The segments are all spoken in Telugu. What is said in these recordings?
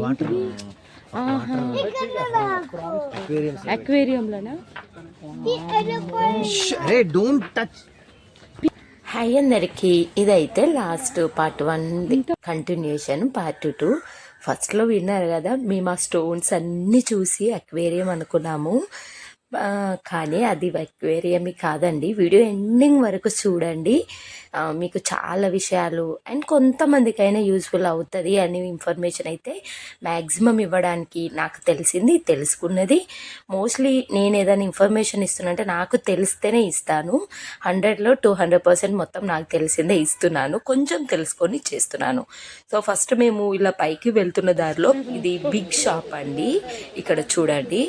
వాటర్? అక్వేరియంలోనా? Don't touch. హాయ్ అందరికి ఇదైతే last part one continuation part two. ఫస్ట్లో విన్నారు కదా మేము ఆ స్టోన్స్ అన్నీ చూసి అక్వేరియం అనుకున్నాము. కానీ అది అక్వేరియమే కాదండి. వీడియో ఎండింగ్ వరకు చూడండి. మీకు చాలా విషయాలు అండ్ కొంతమందికైనా యూస్ఫుల్ అవుతుంది అనే ఇన్ఫర్మేషన్ అయితే మ్యాక్సిమం ఇవ్వడానికి నాకు తెలిసింది తెలుసుకున్నది. మోస్ట్లీ నేను ఏదైనా ఇన్ఫర్మేషన్ ఇస్తున్నంటే నాకు తెలిస్తేనే ఇస్తాను. హండ్రెడ్లో టూ హండ్రెడ్ పర్సెంట్ మొత్తం నాకు తెలిసిందే ఇస్తున్నాను. కొంచెం తెలుసుకొని చేస్తున్నాను. సో ఫస్ట్ మేము ఇలా పైకి వెళ్తున్న దారిలో ఇది బిగ్ షాప్ అండి. ఇక్కడ చూడండి.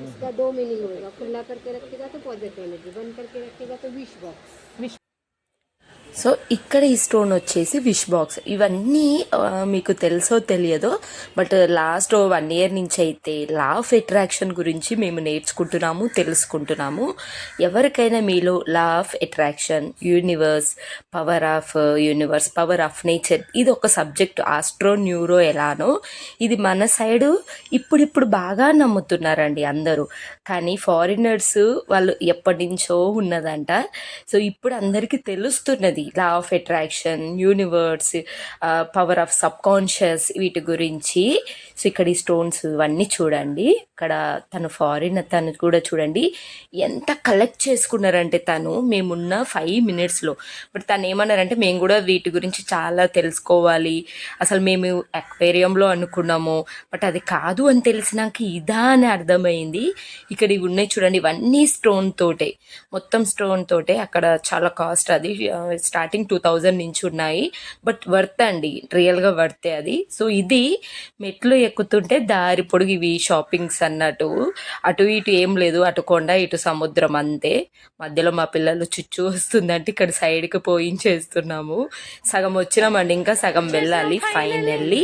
इसका दो मीनिंग होगा खुला करके रखेगा तो पॉजिटिव एनर्जी बंद करके रखेगा तो विश बॉक्स సో ఇక్కడ ఈ స్టోన్ వచ్చేసి విష్ బాక్స్. ఇవన్నీ మీకు తెలుసో తెలియదో బట్ లాస్ట్ వన్ ఇయర్ నుంచి అయితే లా ఆఫ్ అట్రాక్షన్ గురించి మేము నేర్చుకుంటున్నాము తెలుసుకుంటున్నాము. ఎవరికైనా మీలో law of attraction universe power of universe power of nature ఇది ఒక సబ్జెక్ట్ ఆస్ట్రో న్యూరో ఎలానో ఇది మన సైడు ఇప్పుడిప్పుడు బాగా నమ్ముతున్నారండి అందరూ. కానీ ఫారినర్స్ వాళ్ళు ఎప్పటి నుంచో ఉన్నదంట. సో ఇప్పుడు అందరికీ తెలుస్తున్నది law of attraction universe power of subconscious వీటి గురించి. సో ఇక్కడ ఈ స్టోన్స్ ఇవన్నీ చూడండి. ఇక్కడ తను ఫారిన్ తను కూడా చూడండి. ఎంత కలెక్ట్ చేసుకున్నారంటే తను మేమున్న ఫైవ్ మినిట్స్లో బట్ తను ఏమన్నారంటే మేము కూడా వీటి గురించి చాలా తెలుసుకోవాలి. అసలు మేము అక్వేరియంలో అనుకున్నాము. బట్ అది కాదు అని తెలిసినాక ఇదా అని అర్థమైంది. ఇక్కడ ఇవి ఉన్నాయి చూడండి ఇవన్నీ స్టోన్ తోటే. మొత్తం స్టోన్ తోటే. అక్కడ చాలా కాస్ట్ అది స్టార్టింగ్ టూ థౌజండ్ నుంచి ఉన్నాయి. బట్ వర్త్ అండి. రియల్గా వర్తే అది. సో ఇది మెట్లు ఎక్కుతుంటే దారి పొడుగు ఇవి షాపింగ్స్ అన్నట్టు. అటు ఇటు ఏం లేదు. అటు కొండ ఇటు సముద్రం అంతే. మధ్యలో మా పిల్లలు చుచ్చు వస్తుందంటే ఇక్కడ సైడ్కి పోయించేస్తున్నాము సగం వచ్చినామండి. ఇంకా సగం వెళ్ళాలి. ఫైనల్లీ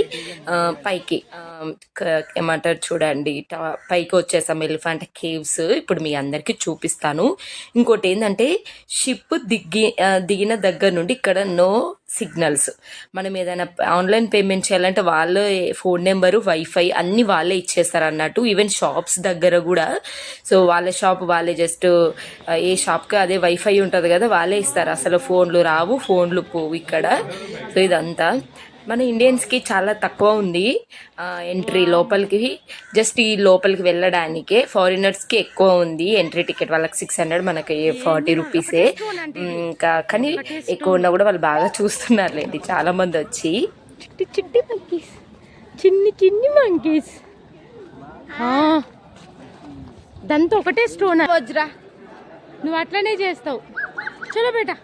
పైకి. ఏమంటారు చూడండి. పైకి వచ్చేసాం ఎలిఫెంట్ కేవ్స్. ఇప్పుడు మీ అందరికీ చూపిస్తాను. ఇంకోటి ఏంటంటే షిప్ దిగి దిగిన దగ్గర దగ్గర నుండి ఇక్కడ నో సిగ్నల్స్ మనం ఏదైనా ఆన్లైన్ పేమెంట్ చేయాలంటే వాళ్ళే ఫోన్ నెంబరు వైఫై అన్నీ వాళ్ళే ఇచ్చేస్తారు అన్నట్టు ఈవెన్ షాప్స్ దగ్గర కూడా. సో వాళ్ళ షాప్ వాళ్ళే జస్ట్ ఏ షాప్కి అదే వైఫై ఉంటుంది కదా వాళ్ళే ఇస్తారు. అసలు ఫోన్లు రావు ఫోన్లు పోవు ఇక్కడ. సో ఇదంతా. మన ఇండియన్స్కి చాలా తక్కువ ఉంది ఎంట్రీ లోపలికి. జస్ట్ ఈ లోపలికి వెళ్ళడానికే ఫారినర్స్కి ఎక్కువ ఉంది ఎంట్రీ టికెట్ వాళ్ళకి సిక్స్ హండ్రెడ్ మనకి ఫార్టీ రూపీసే ఇంకా కానీ ఎక్కువ ఉన్నా కూడా వాళ్ళు బాగా చూస్తున్నారులేండి. చాలా మంది వచ్చి. చిట్టి చిట్టి మంకీస్ చిన్ని చిన్ని మంకీస్ దంతా ఒకటే స్టోన్ వజ్రా నువ్వు అట్లనే చేస్తావు. చలో బేటా.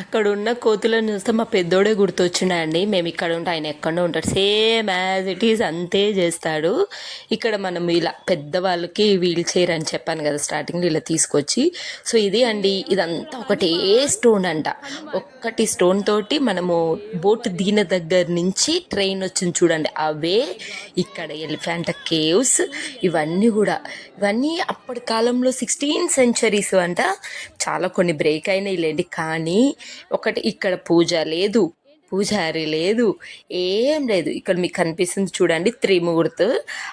అక్కడ ఉన్న కోతులను చూస్తే మా పెద్దోడే గుర్తొచ్చినాయండి మేము ఇక్కడ ఉంటే ఆయన ఎక్కడో ఉంటాడు. సేమ్ యాజ్ ఇట్ ఈజ్ అంతే చేస్తాడు. ఇక్కడ మనం ఇలా పెద్దవాళ్ళకి వీల్ చైర్ అని చెప్పాను కదా స్టార్టింగ్లో ఇలా తీసుకొచ్చి. సో ఇది అండి. ఇదంతా ఒకటే స్టోన్ అంట. ఒక్కటి స్టోన్ తోటి మనము బోట్ దిగిన దగ్గర నుంచి ట్రైన్ వచ్చింది చూడండి. అవే ఇక్కడ ఎలిఫెంట కేవ్స్ ఇవన్నీ కూడా. ఇవన్నీ అప్పటి కాలంలో సిక్స్టీన్ సెంచరీస్ అంట. చాలా కొన్ని బ్రేక్ అయినాయి లేండి కానీ ఒకటి ఇక్కడ పూజ లేదు పూజారి లేదు ఏం లేదు. ఇక్కడ మీకు కనిపిస్తుంది చూడండి త్రిమూర్తి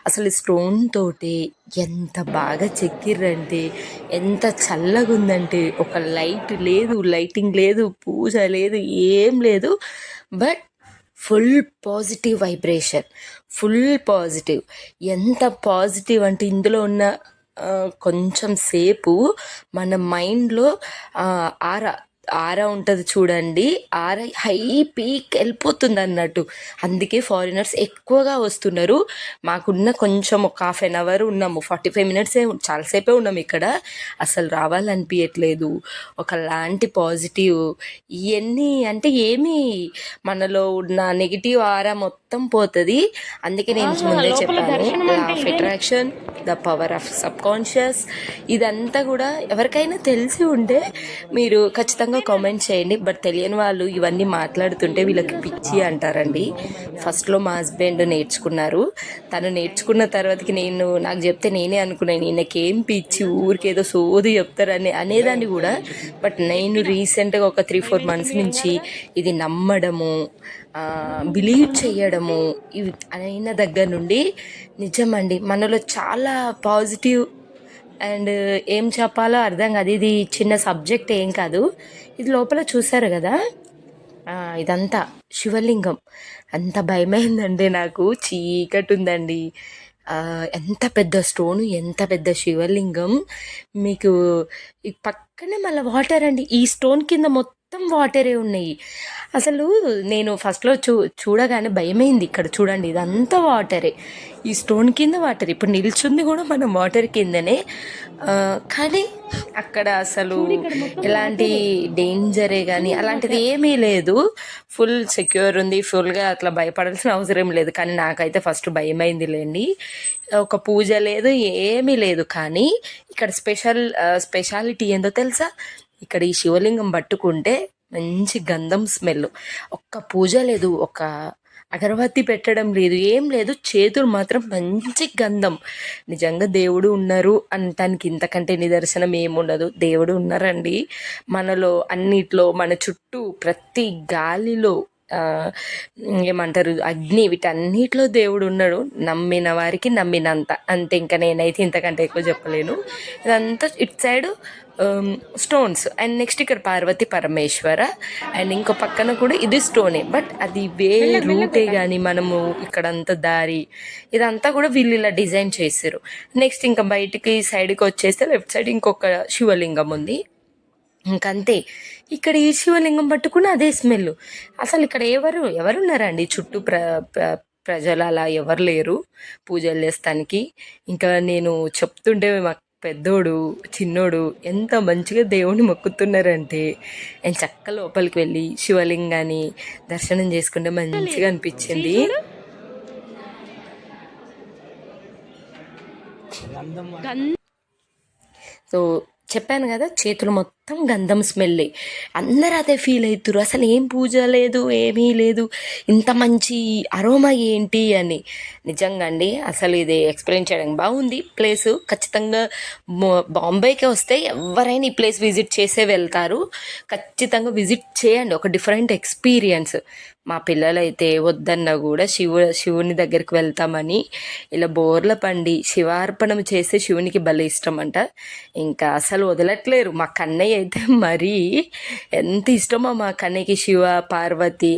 అసలు స్టోన్ తోటి ఎంత బాగా చెక్కిర్రంటే ఎంత చల్లగా ఉందంటే ఒక లైట్ లేదు లైటింగ్ లేదు పూజ లేదు ఏం లేదు. But full positive vibration full positive ఎంత పాజిటివ్ అంటే ఇందులో ఉన్న కొంచెం సేపు మన మైండ్లో ఆరా ఆరా ఉంటుంది చూడండి. ఆరా హై పీక్ వెళ్ళిపోతుంది అన్నట్టు అందుకే ఫారినర్స్ ఎక్కువగా వస్తున్నారు. మాకున్న కొంచెం ఒక హాఫ్ అన్ అవర్ ఉన్నాము. ఫార్టీ ఫైవ్ మినిట్సే చాలాసేపే ఉన్నాము ఇక్కడ. అసలు రావాలనిపించట్లేదు ఒకలాంటి పాజిటివ్. ఇవన్నీ అంటే ఏమి మనలో ఉన్న నెగిటివ్ ఆరా మొత్తం పోతుంది. అందుకే నేను ముందే చెప్పాను. Attraction the power of subconscious ఇదంతా కూడా ఎవరికైనా తెలిసి ఉంటే మీరు ఖచ్చితంగా కామెంట్ చేయండి. బట్ తెలియని వాళ్ళు ఇవన్నీ మాట్లాడుతుంటే వీళ్ళకి పిచ్చి అంటారండి. ఫస్ట్లో మా హస్బెండ్ నేర్చుకున్నారు. తను నేర్చుకున్న తర్వాతకి నేను నాకు చెప్తే నేనే అనుకున్నాను ఈయనకేం పిచ్చి ఊరికేదో సోది చెప్తారని అనేదాన్ని కూడా. బట్ నేను రీసెంట్గా ఒక త్రీ ఫోర్ మంత్స్ నుంచి ఇది నమ్మడము బిలీవ్ చేయడము ఇవి అయిన దగ్గర నుండి నిజమండి. మనలో చాలా పాజిటివ్ అండ్ ఏం చెప్పాలో అర్థం కాదు. ఇది చిన్న సబ్జెక్ట్ ఏం కాదు. ఇది లోపల చూసారు కదా? ఇదంతా శివలింగం. అంత భయమైందండి నాకు. చీకటి ఉందండి ఎంత పెద్ద స్టోను ఎంత పెద్ద శివలింగం. మీకు ఈ పక్కనే మళ్ళీ వాటర్ అండి. ఈ స్టోన్ కింద మొత్తం వాటరే ఉన్నాయి. అసలు నేను ఫస్ట్లో చూ చూడగానే భయమైంది ఇక్కడ చూడండి. ఇదంతా వాటరే ఈ స్టోన్ కింద వాటర్ ఇప్పుడు నిల్చుంది కూడా మనం వాటర్ కిందనే. కానీ అక్కడ అసలు ఎలాంటి డేంజరే కానీ అలాంటిది ఏమీ లేదు. ఫుల్ సెక్యూర్ ఉంది. ఫుల్గా అట్లా భయపడాల్సిన అవసరం లేదు. కానీ నాకైతే ఫస్ట్ భయమైంది లేండి. ఒక పూజ లేదు ఏమీ లేదు. కానీ ఇక్కడ స్పెషల్ స్పెషాలిటీ ఏందో తెలుసా? ఇక్కడ ఈ శివలింగం పట్టుకుంటే మంచి గంధం స్మెల్. ఒక్క పూజ లేదు ఒక అగరబత్తి పెట్టడం లేదు ఏం లేదు. చేతులు మాత్రం మంచి గంధం. నిజంగా దేవుడు ఉన్నారు అనటానికి ఇంతకంటే నిదర్శనం ఏముండదు. దేవుడు ఉన్నారండి. మనలో అన్నిట్లో మన చుట్టూ ప్రతి గాలిలో ఏమంటారు అగ్ని వీటన్నిటిలో దేవుడు ఉన్నాడు నమ్మిన వారికి నమ్మినంత. అంతే ఇంకా నేనైతే ఇంతకంటే ఎక్కువ చెప్పలేను. ఇదంతా ఇటు సైడ్ స్టోన్స్ అండ్ నెక్స్ట్ ఇక్కడ పార్వతి పరమేశ్వర. అండ్ ఇంకో పక్కన కూడా ఇది స్టోనే బట్ అది వే రూటే కానీ మనము ఇక్కడంతా దారి ఇదంతా కూడా వీళ్ళు ఇలా డిజైన్ చేశారు. నెక్స్ట్ ఇంకా బయటికి సైడ్కి వచ్చేస్తే లెఫ్ట్ సైడ్ ఇంకొక శివలింగం ఉంది. ఇంకంతే. ఇక్కడ ఈ శివలింగం పట్టుకుని అదే స్మెల్ అసలు ఇక్కడ ఎవరు ఎవరున్నారండి? చుట్టూ ప్ర ప్ర- ప్రజలు అలా ఎవరు లేరు పూజలు చేస్తానికి. ఇంకా నేను చెప్తుంటే మా పెద్దోడు చిన్నోడు ఎంత మంచిగా దేవుణ్ణి మొక్కుతున్నారంటే నేను చక్క లోపలికి వెళ్ళి శివలింగాన్ని దర్శనం చేసుకుంటే మంచిగా అనిపించింది. సో చెప్పాను కదా చేతులు మొత్తం గంధం స్మెల్లే అందరూ అదే ఫీల్ అవుతారు అసలు ఏం పూజ లేదు ఏమీ లేదు. ఇంత మంచి అరోమా ఏంటి అని. నిజంగా అండి అసలు ఇది ఎక్స్ప్లెయిన్ చేయడానికి బాగుంది. ప్లేస్ ఖచ్చితంగా బాంబేకి వస్తే ఎవరైనా ఈ ప్లేస్ విజిట్ చేసే వెళ్తారు. ఖచ్చితంగా విజిట్ చేయండి. ఒక డిఫరెంట్ ఎక్స్పీరియన్స్ మా పిల్లలైతే వద్దన్నా కూడా శివు శివుని దగ్గరికి వెళ్తామని ఇలా బోర్ల పండి శివార్పణం చేస్తే శివునికి భలే ఇష్టం అంట ఇంకా అసలు వదలట్లేరు. మా కన్నయ్య అయితే మరీ ఎంత ఇష్టమో మా కన్నయ్యకి శివ పార్వతి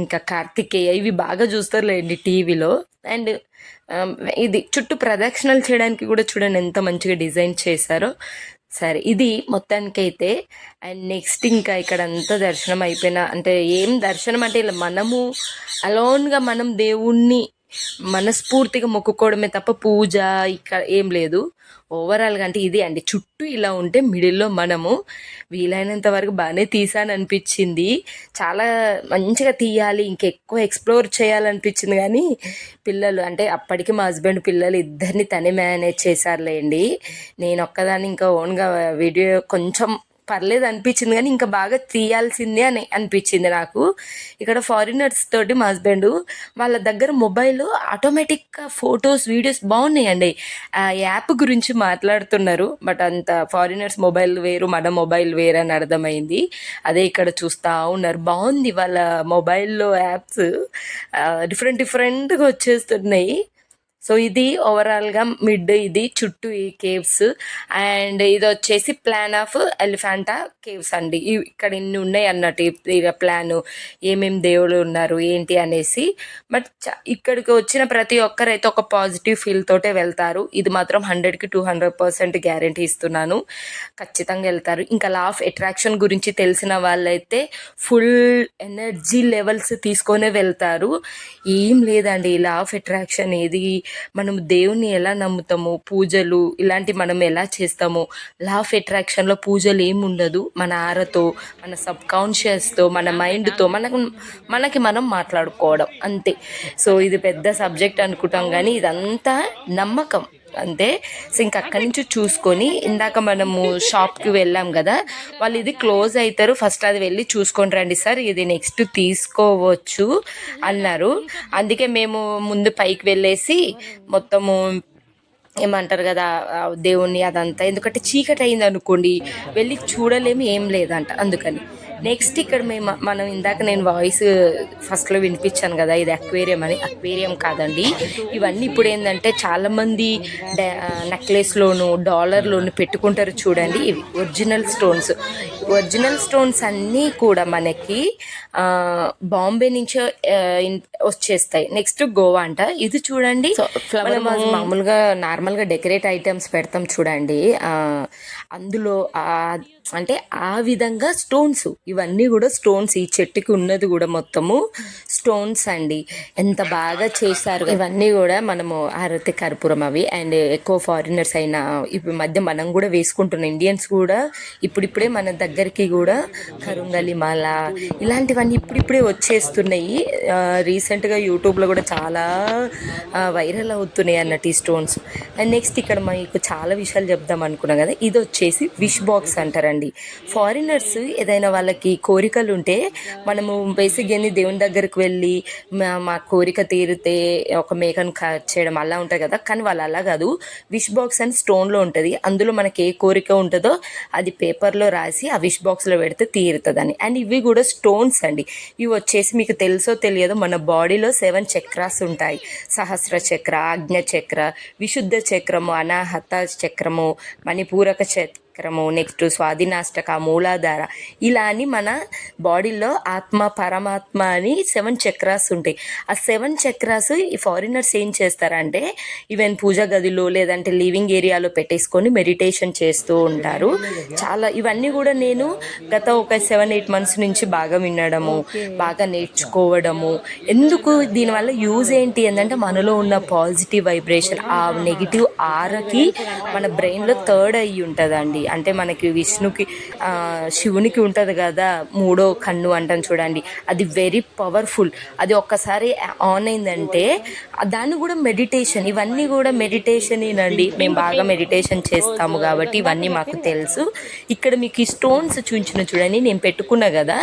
ఇంకా కార్తికేయ ఇవి బాగా చూస్తారులేండి టీవీలో. అండ్ ఇది చుట్టూ ప్రదక్షిణలు చేయడానికి కూడా చూడండి ఎంత మంచిగా డిజైన్ చేశారో. సరే ఇది మొత్తానికైతే అండ్ నెక్స్ట్ ఇంకా ఇక్కడ అంతా దర్శనం అయిపోయిన అంటే ఏం దర్శనం అంటే ఇలా మనము అలోన్గా మనం దేవుణ్ణి మనస్ఫూర్తిగా మొక్కుకోవడమే తప్ప పూజ ఇక్కడ ఏం లేదు. ఓవరాల్గా అంటే ఇది అండి. చుట్టూ ఇలా ఉంటే మిడిల్లో మనము వీలైనంత వరకు బాగానే తీసాను అనిపించింది చాలా మంచిగా తీయాలి ఇంకెక్కువ ఎక్స్ప్లోర్ చేయాలనిపించింది కానీ పిల్లలు అంటే అప్పటికి మా హస్బెండ్ పిల్లలు ఇద్దరిని తనే మేనేజ్ చేశారులేండి. నేను ఒక్కదాన్ని ఇంకా ఓన్గా వీడియో కొంచెం పర్లేదు అనిపించింది కానీ ఇంకా బాగా తీయాల్సిందే అని అనిపించింది నాకు. ఇక్కడ ఫారినర్స్ తోటి మా హస్బెండ్ వాళ్ళ దగ్గర మొబైల్ ఆటోమేటిక్గా ఫొటోస్ వీడియోస్ బాగున్నాయండి. ఆ యాప్ గురించి మాట్లాడుతున్నారు బట్ అంత ఫారినర్స్ మొబైల్ వేరు మన మొబైల్ వేరు అని అర్థమైంది. అదే ఇక్కడ చూస్తూ ఉన్నారు. బాగుంది వాళ్ళ మొబైల్లో యాప్స్ డిఫరెంట్ డిఫరెంట్గా వచ్చేస్తున్నాయి. సో ఇది ఓవరాల్గా మిడ్ ఇది చుట్టూ ఈ కేవ్స్ అండ్ ఇది వచ్చేసి ప్లాన్ ఆఫ్ ఎలిఫాంటా కేవ్స్ అండి. ఇక్కడ ఇన్ని ఉన్నాయి అన్నట్టు. ప్లాన్ ఏమేమి దేవుళ్ళు ఉన్నారు ఏంటి అనేసి. బట్ చ- ఇక్కడికి వచ్చిన ప్రతి ఒక్కరైతే ఒక పాజిటివ్ ఫీల్ తోటే వెళ్తారు. ఇది మాత్రం హండ్రెడ్కి టూ హండ్రెడ్ పర్సెంట్ గ్యారంటీ ఇస్తున్నాను. ఖచ్చితంగా వెళ్తారు. ఇంకా లా ఆఫ్ అట్రాక్షన్ గురించి తెలిసిన వాళ్ళైతే ఫుల్ ఎనర్జీ లెవెల్స్ తీసుకొనే వెళ్తారు. ఏం లేదండి. లా ఆఫ్ అట్రాక్షన్ ఏది మనం దేవుణ్ణి ఎలా నమ్ముతాము? పూజలు ఇలాంటి మనం ఎలా చేస్తాము? లా ఆఫ్ అట్రాక్షన్లో పూజలు ఏమి ఉండదు. మన ఆరతో మన సబ్ కాన్షియస్తో మన మైండ్తో మనకు మనకి మనం మాట్లాడుకోవడం అంతే. సో ఇది పెద్ద సబ్జెక్ట్ అనుకుంటాం కానీ ఇదంతా నమ్మకం. అంతే సో ఇంకా అక్కడి నుంచి చూసుకొని ఇందాక మనము షాప్కి వెళ్ళాం కదా వాళ్ళు ఇది క్లోజ్ అవుతారు ఫస్ట్ అది వెళ్ళి చూసుకొని రండి సార్ ఇది నెక్స్ట్ తీసుకోవచ్చు అన్నారు. అందుకే మేము ముందు పైకి వెళ్ళేసి మొత్తము ఏమంటారు కదా దేవుణ్ణి అదంతా ఎందుకంటే చీకటి అయింది అనుకోండి వెళ్ళి చూడలేము ఏం లేదంట అందుకని. నెక్స్ట్ ఇక్కడ మేము మనం ఇందాక నేను వాయిస్ ఫస్ట్లో వినిపించాను కదా ఇది అక్వేరియం అని. అక్వేరియం కాదండి. ఇవన్నీ ఇప్పుడు ఏంటంటే చాలామంది నెక్లెస్లోను డాలర్లోను పెట్టుకుంటారు చూడండి. ఇవి ఒరిజినల్ స్టోన్స్ ఒరిజినల్ స్టోన్స్ అన్నీ కూడా మనకి బాంబే నుంచి వచ్చేస్తాయి. నెక్స్ట్ గోవా అంట. ఇది చూడండి. ఫ్లవర్ మామూలుగా నార్మల్గా డెకరేట్ ఐటమ్స్ పెడతాం చూడండి. అందులో అంటే ఆ విధంగా స్టోన్స్ ఇవన్నీ కూడా స్టోన్స్ ఈ చెట్టుకి ఉన్నది కూడా మొత్తము స్టోన్స్ అండి. ఎంత బాగా చేశారు. ఇవన్నీ కూడా మనము అరతి కర్పూరం అవి అండ్ ఎక్కువ ఫారినర్స్ అయినా ఇప్పుడు మధ్య మనం కూడా వేసుకుంటున్న ఇండియన్స్ కూడా ఇప్పుడిప్పుడే మన దగ్గరికి కూడా కరుంగలి మాల ఇలాంటివన్నీ ఇప్పుడిప్పుడే వచ్చేస్తున్నాయి. రీసెంట్గా యూట్యూబ్లో కూడా చాలా వైరల్ అవుతున్నాయి అన్నట్టు ఈ స్టోన్స్ అండ్ నెక్స్ట్ ఇక్కడ మీకు చాలా విషయాలు చెప్దాం అనుకున్నాం కదా ఇది వచ్చేసి విష్ బాక్స్ అంటారండి. ఫారినర్స్ ఏదైనా వాళ్ళకి కోరికలు ఉంటే మనము బేసిక్ దేవుని దగ్గరికి వెళ్ళి మా- మా కోరిక తీరితే ఒక మేకను కట్ చేయడం అలా ఉంటుంది కదా. కానీ వాళ్ళు అలా కాదు. విష్ బాక్స్ అని స్టోన్లో ఉంటుంది. అందులో మనకి ఏ కోరిక ఉంటుందో అది పేపర్లో రాసి ఆ విష్ బాక్స్లో పెడితే తీరుతుందని. అండ్ ఇవి కూడా స్టోన్స్ అండి. ఇవి వచ్చేసి మీకు తెలుసో తెలియదో మన బాడీలో సెవెన్ చక్రాస్ ఉంటాయి. సహస్ర చక్ర ఆజ్ఞ చక్ర విశుద్ధ చక్రము అనాహత చక్రము మణిపూరక చక్రము నెక్స్ట్ స్వాధీనాష్టక మూలాధార ఇలా అని మన బాడీలో ఆత్మ పరమాత్మ అని సెవెన్ చక్రాస్ ఉంటాయి. ఆ సెవెన్ చక్రాస్ ఈ ఫారినర్స్ ఏం చేస్తారంటే ఈవెన్ పూజ గదిలో లేదంటే లివింగ్ ఏరియాలో పెట్టేసుకొని మెడిటేషన్ చేస్తూ ఉంటారు. చాలా ఇవన్నీ కూడా నేను గత ఒక సెవెన్ ఎయిట్ మంత్స్ నుంచి బాగా వినడము బాగా నేర్చుకోవడము. ఎందుకు? దీనివల్ల యూజ్ ఏంటి ఏంటంటే మనలో ఉన్న పాజిటివ్ వైబ్రేషన్ ఆ నెగిటివ్ ఆరకి మన బ్రెయిన్లో థర్డ్ అయ్యి ఉంటుందండి. అంటే మనకి విష్ణుకి శివునికి ఉంటుంది కదా మూడో కన్ను అంటాం చూడండి. అది వెరీ పవర్ఫుల్ అది ఒక్కసారి ఆన్ అయిందంటే దాన్ని కూడా మెడిటేషన్ ఇవన్నీ కూడా మెడిటేషన్ ఏనండి. మేము బాగా మెడిటేషన్ చేస్తాము కాబట్టి ఇవన్నీ మాకు తెలుసు. ఇక్కడ మీకు ఈ స్టోన్స్ చూపించిన చూడండి నేను పెట్టుకున్నా కదా.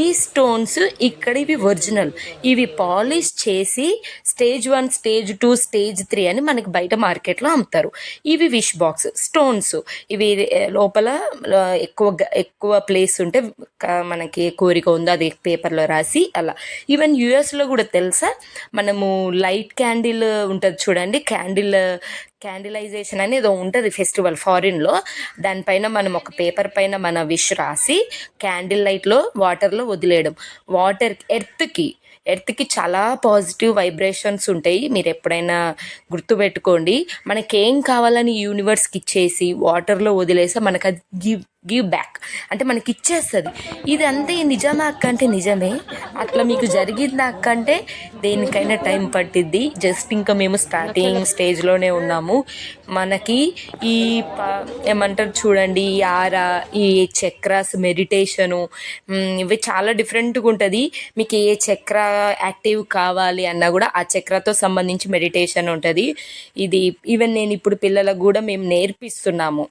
ఈ స్టోన్స్ ఇక్కడ ఇవి ఒరిజినల్ ఇవి పాలిష్ చేసి stage one stage two stage three అని మనకి బయట మార్కెట్లో అమ్ముతారు. ఇవి విష్ బాక్స్ స్టోన్స్ ఇవి లోపల ఎక్కువ ఎక్కువ ప్లేస్ ఉంటే మనకి ఏ కోరిక ఉందో అది పేపర్లో రాసి అలా. ఈవెన్ యుఎస్లో కూడా తెలుసా? మనము లైట్ క్యాండిల్ ఉంటుంది చూడండి. క్యాండిల్ క్యాండిలైజేషన్ అనేది ఉంటుంది ఫెస్టివల్ ఫారిన్లో దానిపైన మనం ఒక పేపర్ పైన మన విష్ రాసి క్యాండిల్ లైట్లో వాటర్లో వదిలేయడం. వాటర్ ఎర్త్కి ఎర్త్కి చాలా పాజిటివ్ వైబ్రేషన్స్ ఉంటాయి. మీరు ఎప్పుడైనా గుర్తుపెట్టుకోండి. మనకేం కావాలని యూనివర్స్కి ఇచ్చేసి వాటర్లో వదిలేస్తే మనకు అది గివ్ బ్యాక్. అంటే మనకి ఇచ్చేస్తుంది ఇది అంతే నిజమా అక్క అంటే నిజమే. అట్లా మీకు జరిగింది అక్క అంటే దేనికైనా టైం పట్టిద్ది. జస్ట్ ఇంకా మేము స్టార్టింగ్ స్టేజ్లోనే ఉన్నాము. మనకి ఈ ప- ఏమంటారు చూడండి ఈ ఆర ఈ చక్రాస్ మెడిటేషను ఇవి చాలా డిఫరెంట్గా ఉంటుంది. మీకు ఏ చక్ర యాక్టివ్ కావాలి అన్నా కూడా ఆ చక్రతో సంబంధించి మెడిటేషన్ ఉంటుంది. ఇది ఈవెన్ నేను ఇప్పుడు పిల్లలకు కూడా మేము నేర్పిస్తున్నాము.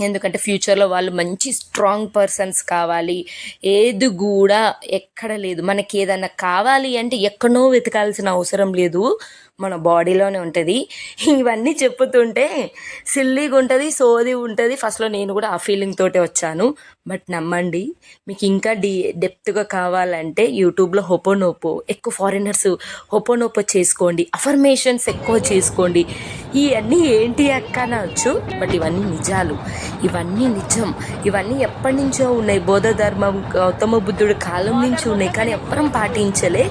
ఎందుకంటే ఫ్యూచర్లో వాళ్ళు మంచి స్ట్రాంగ్ పర్సన్స్ కావాలి. ఏది కూడా ఎక్కడ లేదు. మనకి ఏదైనా కావాలి అంటే ఎక్కడో వెతకాల్సిన అవసరం లేదు. మన బాడీలోనే ఉంటుంది. ఇవన్నీ చెప్పుతుంటే సిల్లీగా ఉంటుంది సోది ఉంటుంది ఫస్ట్లో నేను కూడా ఆ ఫీలింగ్ తోటే వచ్చాను. బట్ నమ్మండి మీకు ఇంకా డీ డెప్త్గా కావాలంటే యూట్యూబ్లో హోపోనోపో ఎక్కువ ఫారినర్స్ హోపోనోపో చేసుకోండి. అఫర్మేషన్స్ ఎక్కువ చేసుకోండి. ఇవన్నీ ఏంటి అక్క అనవచ్చు బట్ ఇవన్నీ నిజాలు. ఇవన్నీ నిజం. ఇవన్నీ ఎప్పటి నుంచో ఉన్నాయి. బోధ ధర్మం గౌతమ బుద్ధుడు కాలం నుంచి ఉన్నాయి. కానీ ఎవ్వరం పాటించలే.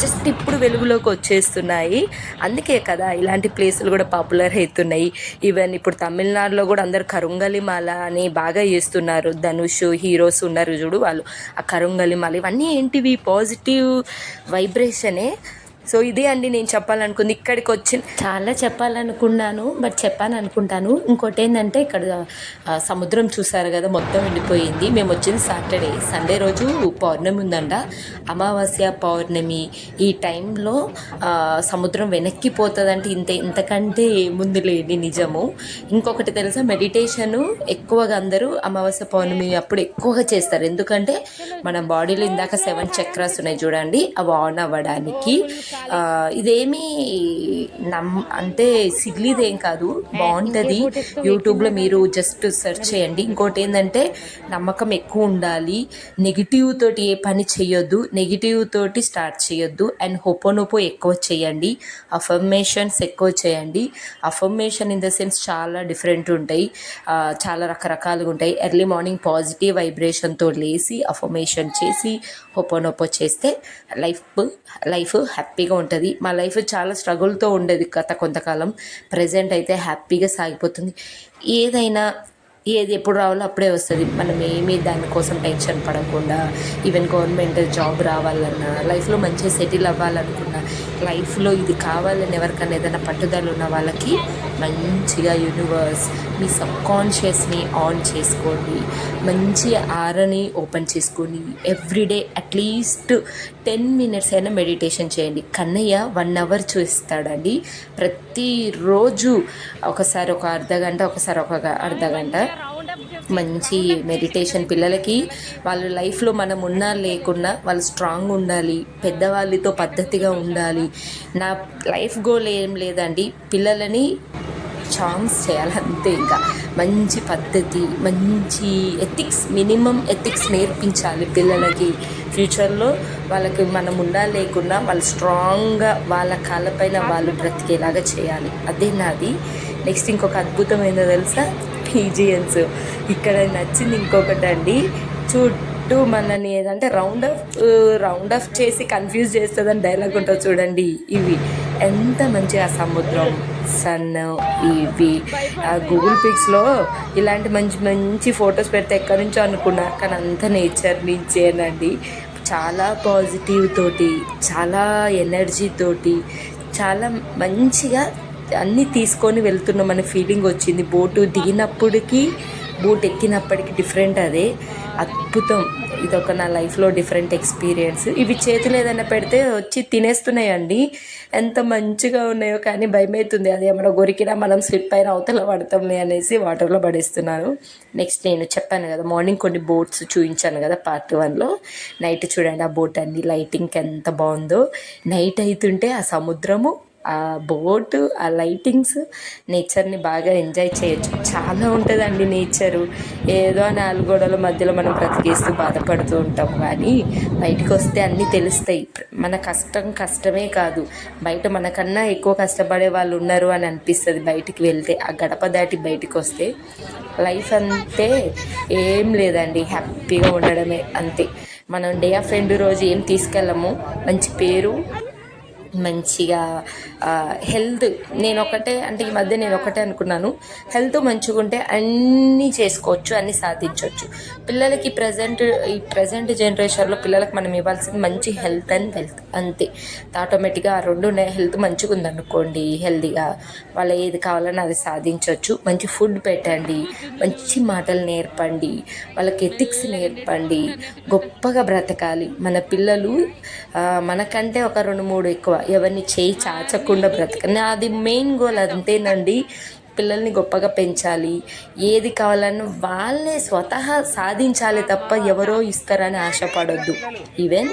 జస్ట్ ఇప్పుడు వెలుగులోకి వచ్చేస్తున్నాయి. అందుకే కదా ఇలాంటి ప్లేసులు కూడా పాపులర్ అవుతున్నాయి. ఈవెన్ ఇప్పుడు తమిళనాడులో కూడా అందరు కరుంగలిమాల అని బాగా చేస్తున్నారు. ధనుష్ హీరోస్ ఉన్నారు చూడు వాళ్ళు. ఆ కరుంగలిమాల ఇవన్నీ ఏంటివి? పాజిటివ్ వైబ్రేషనే సో ఇదే అండి నేను చెప్పాలనుకుంది. ఇక్కడికి వచ్చి చాలా చెప్పాలనుకున్నాను బట్ చెప్పాను అనుకుంటాను ఇంకోటి ఏంటంటే ఇక్కడ సముద్రం చూసారు కదా మొత్తం వెళ్ళిపోయింది. మేము వచ్చింది సాటర్డే. సండే రోజు పౌర్ణమి ఉందంట. అమావాస్య పౌర్ణమి ఈ టైంలో సముద్రం వెనక్కి పోతుందంటే ఇంత ఇంతకంటే ముందు లేని నిజము. ఇంకొకటి తెలుసా మెడిటేషను ఎక్కువగా అందరూ అమావాస్య పౌర్ణమి అప్పుడు ఎక్కువగా చేస్తారు. ఎందుకంటే మన బాడీలో ఇందాక సెవెన్ చక్రాస్ ఉన్నాయి చూడండి. అవి ఆన్ అవ్వడానికి. ఇదేమీ నమ్ అంటే సిగ్లీదేం కాదు బాగుంటుంది. యూట్యూబ్లో మీరు జస్ట్ సెర్చ్ చేయండి. ఇంకోటి ఏంటంటే నమ్మకం ఎక్కువ ఉండాలి. నెగిటివ్ తోటి ఏ పని చేయొద్దు నెగిటివ్ తోటి స్టార్ట్ చేయొద్దు అండ్ హొపోనొపో ఎక్కువ చేయండి. అఫర్మేషన్స్ ఎక్కువ చేయండి. అఫర్మేషన్ ఇన్ ద సెన్స్ చాలా డిఫరెంట్ ఉంటాయి. చాలా రకరకాలుగా ఉంటాయి. ఎర్లీ మార్నింగ్ పాజిటివ్ వైబ్రేషన్తో లేసి అఫర్మేషన్ చేసి హొపోనొపో చేస్తే లైఫ్ లైఫ్ హ్యాపీగా ఉంటుంది. మా లైఫ్ చాలా స్ట్రగుల్తో ఉండేది గత కొంతకాలం. ప్రజెంట్ అయితే హ్యాపీగా సాగిపోతుంది. ఏదైనా ఏది ఎప్పుడు రావాలో అప్పుడే వస్తుంది. మనం ఏమీ దానికోసం టెన్షన్ పడకుండా ఈవెన్ గవర్నమెంట్ జాబ్ రావాలన్నా లైఫ్లో మంచిగా సెటిల్ అవ్వాలనుకున్నా లైఫ్లో ఇది కావాలని ఎవరికైనా ఏదైనా పట్టుదల ఉన్న వాళ్ళకి మంచిగా యూనివర్స్ మీ సబ్ కాన్షియస్ని ఆన్ చేసుకోండి. మంచి ఆరని ఓపెన్ చేసుకొని everyday at least ten minutes అయినా మెడిటేషన్ చేయండి. కన్నయ్య వన్ అవర్ చూస్తాడండి. ప్రతిరోజు ఒకసారి ఒక అర్ధ గంట ఒకసారి ఒక అర్ధ గంట మంచి మెడిటేషన్ పిల్లలకి వాళ్ళ లైఫ్లో మనం ఉన్నా లేకున్నా వాళ్ళు స్ట్రాంగ్ ఉండాలి పెద్దవాళ్ళతో పద్ధతిగా ఉండాలి. నా లైఫ్ గోల్ ఏం లేదండి. పిల్లలని ఛాన్స్ చేయాలి అంతే ఇంకా. మంచి పద్ధతి మంచి ఎథిక్స్ మినిమం ఎథిక్స్ నేర్పించాలి పిల్లలకి. ఫ్యూచర్లో వాళ్ళకి మనం ఉండా లేకున్నా వాళ్ళు స్ట్రాంగ్గా వాళ్ళ కాళ్ళపైన వాళ్ళు బ్రతికేలాగా చేయాలి. అదే నాది. నెక్స్ట్ ఇంకొక అద్భుతమైన తెలుసా? ఈజియన్స్ ఇక్కడ నచ్చింది ఇంకొకటి అండి చుట్టూ మనని ఏదంటే రౌండ్ ఆఫ్ రౌండ్ ఆఫ్ చేసి కన్ఫ్యూజ్ చేస్తుందని డైలాగ్ ఉంటుంది చూడండి ఇవి. ఎంత మంచిగా ఆ సముద్రం. సన్ ఇవి. ఆ గూగుల్ పిక్స్లో ఇలాంటి మంచి మంచి ఫొటోస్ పెడితే ఎక్కడి నుంచో అనుకున్నా. కానీ అంత నేచర్ నుంచేనండి చాలా పాజిటివ్ తోటి చాలా ఎనర్జీ తోటి చాలా మంచిగా అన్నీ తీసుకొని వెళ్తున్నాం అనే ఫీలింగ్ వచ్చింది. బోటు దిగినప్పటికీ బోట్ ఎక్కినప్పటికీ డిఫరెంట్ అదే. అద్భుతం. ఇదొక నా లైఫ్లో డిఫరెంట్ ఎక్స్పీరియన్స్ ఇవి చేతులు ఏదైనా పెడితే వచ్చి తినేస్తున్నాయండి. ఎంత మంచిగా ఉన్నాయో కానీ భయమవుతుంది అది ఏమైనా గొరికినా మనం స్లిప్ అయిన అవతల పడతాంలే అనేసి వాటర్లో పడేస్తున్నాను నెక్స్ట్ నేను చెప్పాను కదా మార్నింగ్ కొన్ని బోట్స్ చూపించాను కదా పార్ట్ వన్లో నైట్ చూడండి ఆ బోట్ అన్ని లైటింగ్కి ఎంత బాగుందో. నైట్ అవుతుంటే ఆ సముద్రము ఆ బోటు ఆ లైటింగ్స్ నేచర్ని బాగా ఎంజాయ్ చేయొచ్చు. చాలా ఉంటుందండి నేచరు. ఏదో నాలుగు గోడల మధ్యలో మనం బ్రతికేస్తూ బాధపడుతూ ఉంటాం. కానీ బయటకు వస్తే అన్నీ తెలుస్తాయి. మన కష్టం కష్టమే కాదు. బయట మనకన్నా ఎక్కువ కష్టపడే వాళ్ళు ఉన్నారు అని అనిపిస్తుంది బయటికి వెళ్తే. ఆ గడప దాటి బయటకు వస్తే లైఫ్ అంతే ఏం లేదండి. హ్యాపీగా ఉండడమే అంతే. మనం డే ఆఫ్ ఎండ్ రోజు ఏం తీసుకెళ్ళము? మంచి పేరు మంచిగా హెల్త్ నేను ఒకటే అంటే ఈ మధ్య నేను ఒకటే అనుకున్నాను. హెల్త్ మంచిగా ఉంటే అన్నీ చేసుకోవచ్చు అన్నీ సాధించవచ్చు. పిల్లలకి ప్రజెంట్ ఈ ప్రజెంట్ జనరేషన్లో పిల్లలకి మనం ఇవ్వాల్సింది మంచి హెల్త్ అండ్ వెల్త్ అంతే. ఆటోమేటిక్గా ఆ రెండు హెల్త్ మంచిగా ఉందనుకోండి హెల్తీగా వాళ్ళు ఏది కావాలన్నా అది సాధించవచ్చు. మంచి ఫుడ్ పెట్టండి మంచి మాటలు నేర్పండి వాళ్ళకి ఎథిక్స్ నేర్పండి గొప్పగా బ్రతకాలి. మన పిల్లలు మనకంటే ఒక రెండు మూడు ఎక్కువ. ఎవరిని చేయి చాచకుండా బ్రతక నాది మెయిన్ గోల్ అంతేనండి. పిల్లల్ని గొప్పగా పెంచాలి. ఏది కావాలన్నా వాళ్ళే స్వతహా సాధించాలి తప్ప ఎవరో ఇస్తారని ఆశపడొద్దు. ఈవెన్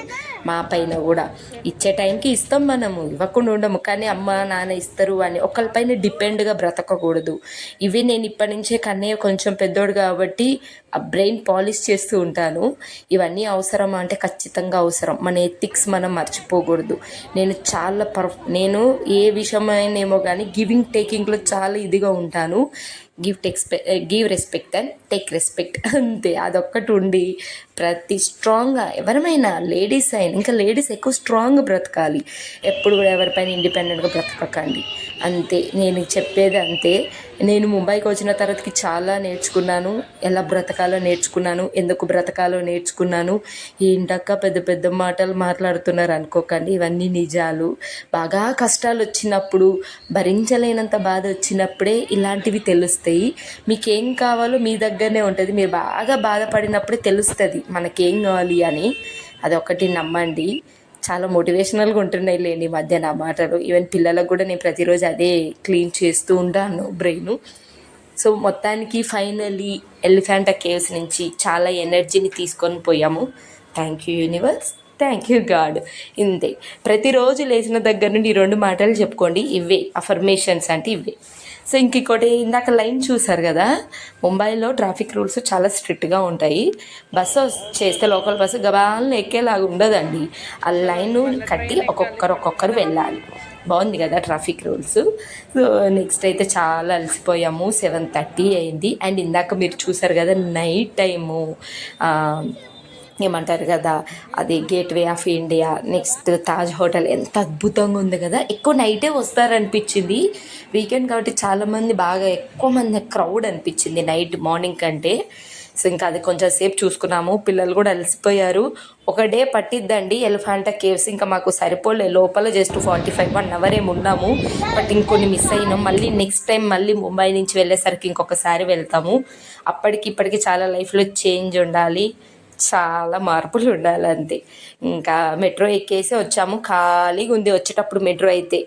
మా పైన కూడా. ఇచ్చే టైంకి ఇస్తాం మనము ఇవ్వకుండా ఉండము. కానీ అమ్మ నాన్న ఇస్తారు అని ఒకరిపైన డిపెండ్గా బ్రతకకూడదు. ఇవి నేను ఇప్పటి నుంచే కన్నయ్య కొంచెం పెద్దోడు కాబట్టి ఆ బ్రెయిన్ పాలిష్ చేస్తూ ఉంటాను. ఇవన్నీ అవసరమా అంటే ఖచ్చితంగా అవసరం. మన ఎథిక్స్ మనం మర్చిపోకూడదు. నేను చాలా పర్ నేను ఏ విషయమైనేమో కానీ గివింగ్ టేకింగ్లో చాలా ఇదిగా ఉంటాను. Give టెక్స్పె give respect and take respect అంతే. అదొక్కటి ఉండి ప్రతి స్ట్రాంగ్గా ఎవరమైనా లేడీస్ అయినా ఇంకా లేడీస్ ఎక్కువ స్ట్రాంగ్ బ్రతకాలి. ఎప్పుడు కూడా ఎవరిపైన ఇండిపెండెంట్గా బ్రతకకండి. అంతే. నేను చెప్పేది అంతే. నేను ముంబైకి వచ్చిన తర్వాతకి చాలా నేర్చుకున్నాను. ఎలా బ్రతకాలో నేర్చుకున్నాను. ఎందుకు బ్రతకాలో నేర్చుకున్నాను. ఏంటక్క పెద్ద పెద్ద మాటలు మాట్లాడుతున్నారు అనుకోకండి. ఇవన్నీ నిజాలు. బాగా కష్టాలు వచ్చినప్పుడు భరించలేనంత బాధ వచ్చినప్పుడే ఇలాంటివి తెలుస్తాయి. మీకేం కావాలో మీ దగ్గరనే ఉంటుంది. మీరు బాగా బాధపడినప్పుడే తెలుస్తుంది మనకేం కావాలి అని. అదొకటి నమ్మండి. చాలా మోటివేషనల్గా ఉంటున్నాయి లేని ఈ మధ్య నా మాటలు. ఈవెన్ పిల్లలకు కూడా నేను ప్రతిరోజు అదే క్లీన్ చేస్తూ ఉంటాను బ్రెయిన్ సో మొత్తానికి ఫైనలీ ఎలిఫెంటా కేవ్స్ నుంచి చాలా ఎనర్జీని తీసుకొని పోయాము. Thank you universe thank you god ఇంతే. ప్రతిరోజు లేచిన దగ్గర నుండి ఈ రెండు మాటలు చెప్పుకోండి. ఇవే. అఫర్మేషన్స్ అంటే ఇవే. సో ఇంక ఇంకోటి ఇందాక లైన్ చూసారు కదా? ముంబైలో ట్రాఫిక్ రూల్స్ చాలా స్ట్రిక్ట్గా ఉంటాయి. బస్సు చేస్తే లోకల్ బస్సు గబాలను ఎక్కేలాగా ఉండదండి. ఆ లైన్ కట్టి ఒక్కొక్కరు ఒక్కొక్కరు వెళ్ళాలి. బాగుంది కదా ట్రాఫిక్ రూల్స్. సో నెక్స్ట్ అయితే చాలా అలసిపోయాము. సెవెన్ థర్టీ అయింది. అండ్ ఇందాక మీరు చూసారు కదా నైట్ టైము. ఏమంటారు కదా అది gateway of India next Taj hotel ఎంత అద్భుతంగా ఉంది కదా. ఎక్కువ నైటే వస్తారనిపించింది. వీకెండ్ కాబట్టి చాలామంది బాగా ఎక్కువ మంది క్రౌడ్ అనిపించింది నైట్ మార్నింగ్ కంటే. సో ఇంకా అది కొంచెం సేపు చూసుకున్నాము. పిల్లలు కూడా అలసిపోయారు. ఒక డే పట్టిద్దండి. ఎలిఫాంటా కేవ్స్ ఇంకా మాకు సరిపోలే. లోపల just forty five one hour ఏమి ఉన్నాము. బట్ ఇంకొన్ని మిస్ అయినాం. మళ్ళీ నెక్స్ట్ టైం మళ్ళీ ముంబై నుంచి వెళ్ళేసరికి ఇంకొకసారి వెళ్తాము. అప్పటికి ఇప్పటికి చాలా లైఫ్లో చేంజ్ ఉండాలి. చాలా మార్పులు ఉండాలంతే. ఇంకా మెట్రో ఎక్కేసి వచ్చాము. ఖాళీగా ఉంది. వచ్చేటప్పుడు మెట్రో అయితే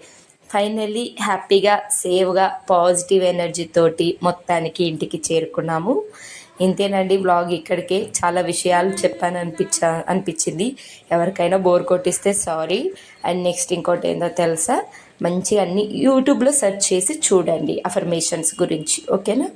ఫైనల్లీ హ్యాపీగా సేఫ్గా పాజిటివ్ ఎనర్జీ తోటి మొత్తానికి ఇంటికి చేరుకున్నాము. ఇంతేనండి బ్లాగ్ ఇక్కడికే. చాలా విషయాలు చెప్పాను అనిపించా అనిపించింది. ఎవరికైనా బోర్ కొట్టిస్తే సారీ. అండ్ నెక్స్ట్ ఇంకోటి ఏందో తెలుసా? మంచిగా అన్ని యూట్యూబ్లో సెర్చ్ చేసి చూడండి అఫర్మేషన్స్ గురించి. ఓకేనా?